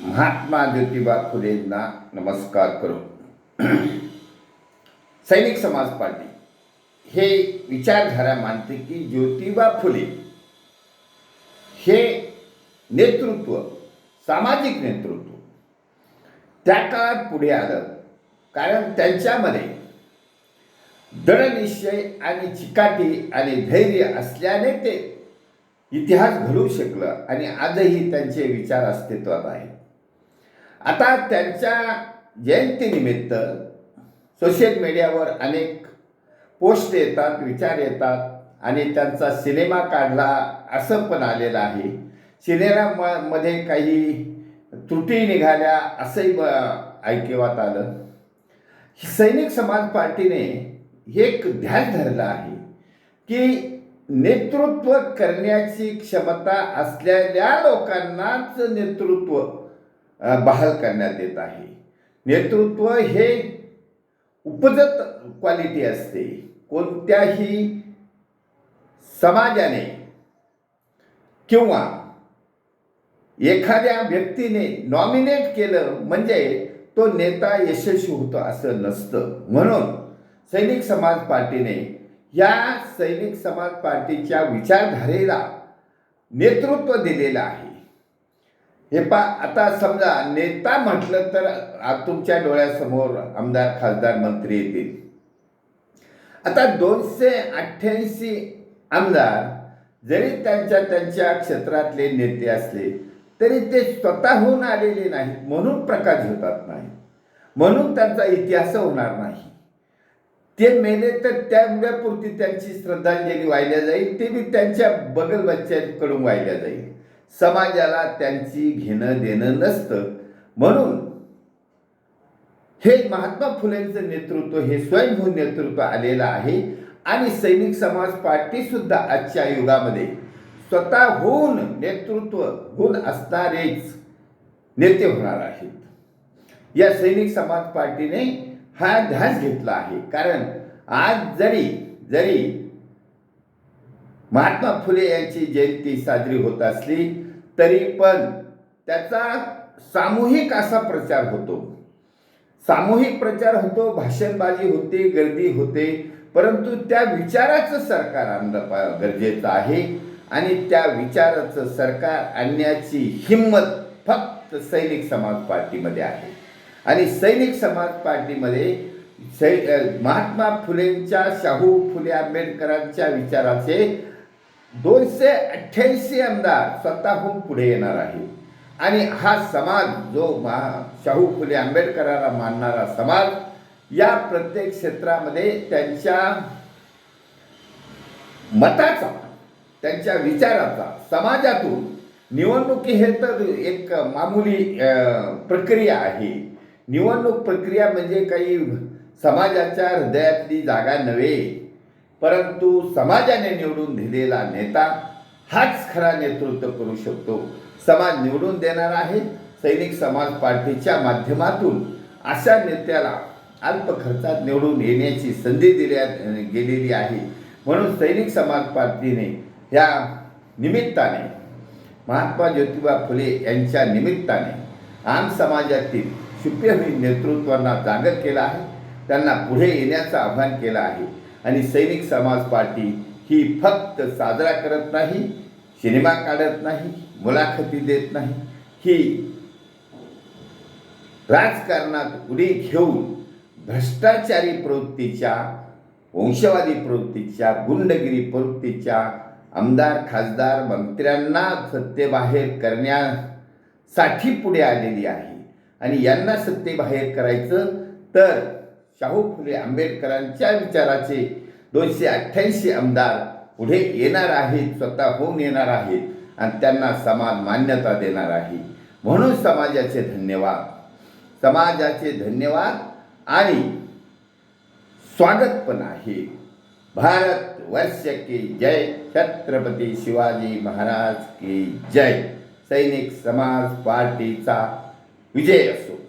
महात्मा ज्योतिबा फुलेंना नमस्कार करू सैनिक समाज पार्टी हे विचारधारा मानते की ज्योतिबा फुले हे नेतृत्व सामाजिक नेतृत्व त्या काळात पुढे आलं कारण त्यांच्यामध्ये दृढनिश्चय आणि चिकाटी आणि धैर्य असल्याने ते इतिहास घडवू शकलं आणि आजही त्यांचे विचार अस्तित्वात आहेत आता त्यांच्या जयंतीनिमित्त सोशल मीडियावर अनेक पोस्ट येतात विचार येतात आणि त्यांचा सिनेमा काढला असं पण आलेलं आहे. सिनेमा मध्ये काही त्रुटी निघाल्या असंही ब- ऐकिवात आलं. सैनिक समाज पार्टीने एक ध्यान धरलं आहे की नेतृत्व करण्याची क्षमता असलेल्या लोकांनाच नेतृत्व बहाल करण्यात येत आहे. नेतृत्व हे उपजत क्वालिटी असते. कोणत्याही समाजाने किंवा एखाद्या व्यक्तीने नॉमिनेट केलं म्हणजे तो नेता यशस्वी होतो असं नसतं. म्हणून सैनिक समाज पार्टीने या सैनिक समाज पार्टीच्या विचारधारेला नेतृत्व दिलेलं आहे. हे पा आता समजा नेता म्हटलं तर तुमच्या डोळ्यासमोर आमदार खासदार मंत्री येतील. आता दोनशे अठ्ठ्याऐंशी आमदार जरी त्यांच्या त्यांच्या क्षेत्रातले नेते असले तरी ते स्वतःहून आलेले नाहीत म्हणून प्रकाश होतात नाही. म्हणून त्यांचा इतिहास होणार नाही. ते मेले तर त्यामुळेपुरती त्यांची श्रद्धांजली वाहिल्या जाईल ते बी त्यांच्या बगल बच्च्यांकडून वाहिल्या जाईल. समाजाला त्यांची घेणं देणं नसतं. म्हणून हे महात्मा फुलेंचं नेतृत्व हे स्वयंभू नेतृत्व आलेलं आहे. आणि सैनिक समाज पार्टी सुद्धा आजच्या युगामध्ये स्वतःहून नेतृत्व गुण असणारेच नेते होणार आहेत. या सैनिक समाज पार्टीने हा ध्यास घेतला आहे. कारण आज जरी जरी महात्मा फुले यांची जयंती साजरी होत असली तरी पण त्याचा सामूहिक असा प्रचार होतो. सामूहिक प्रचार होतो भाषणबाजी होते गर्दी होते परंतु त्या विचाराचं सरकार आणणं पा- गरजेचं आहे आणि त्या विचाराचं सरकार आणण्याची हिंमत फक्त सैनिक समाज पार्टीमध्ये आहे. आणि सैनिक समाज पार्टीमध्ये सै महात्मा फुलेंच्या शाहू फुले आंबेडकरांच्या विचाराचे दोनशे अठ्ठ्याऐंशी आमदार स्वतःहून पुढे येणार आहे आणि हा समाज जो महा शाहू फुले आंबेडकराला मानणारा समाज या प्रत्येक क्षेत्रामध्ये त्यांच्या मताचा त्यांच्या विचाराचा समाजातून निवडणुकी हे तर एक मामूली प्रक्रिया आहे. निवडणूक प्रक्रिया म्हणजे काही समाजाच्या हृदयातली जागा नव्हे. परंतु समाजाने निवडून दिलेला नेता हाच खरा नेतृत्व करू शकतो. समाज निवडून देणार आहे. सैनिक समाज पार्टीच्या माध्यमातून अशा नेत्याला अल्प खर्चात निवडून येण्याची संधी दिल्या गेलेली आहे. म्हणून सैनिक समाज पार्टीने या निमित्ताने महात्मा ज्योतिबा फुले यांच्या निमित्ताने आम समाजातील शुभ्यहीन नेतृत्वांना जागर केला आहे. त्यांना पुढे येण्याचं आव्हान केलं आहे. आणि सैनिक समाज पार्टी ही फक्त साजरा करत नाही सिनेमा काढत नाही मुलाखती देत नाही. ही राजकारणात उडी घेऊन भ्रष्टाचारी प्रवृत्तीच्या वंशवादी प्रवृत्तीच्या गुंडगिरी प्रवृत्तीच्या आमदार खासदार मंत्र्यांना सत्तेबाहेर करण्यासाठी पुढे आलेली आहे. आणि यांना सत्तेबाहेर करायचं तर शाहू फुले आंबेडकरांच्या विचाराचे दोनशे अठ्ठ्याऐंशी आमदार पुढे येणार आहेत स्वतः होऊन येणार आहेत आणि त्यांना समान मान्यता देणार आहे. म्हणून समाजाचे धन्यवाद. समाजाचे धन्यवाद आणि स्वागत पण आहे. भारत वर्ष की जय. छत्रपती शिवाजी महाराज की जय. सैनिक समाज पार्टीचा विजय असो.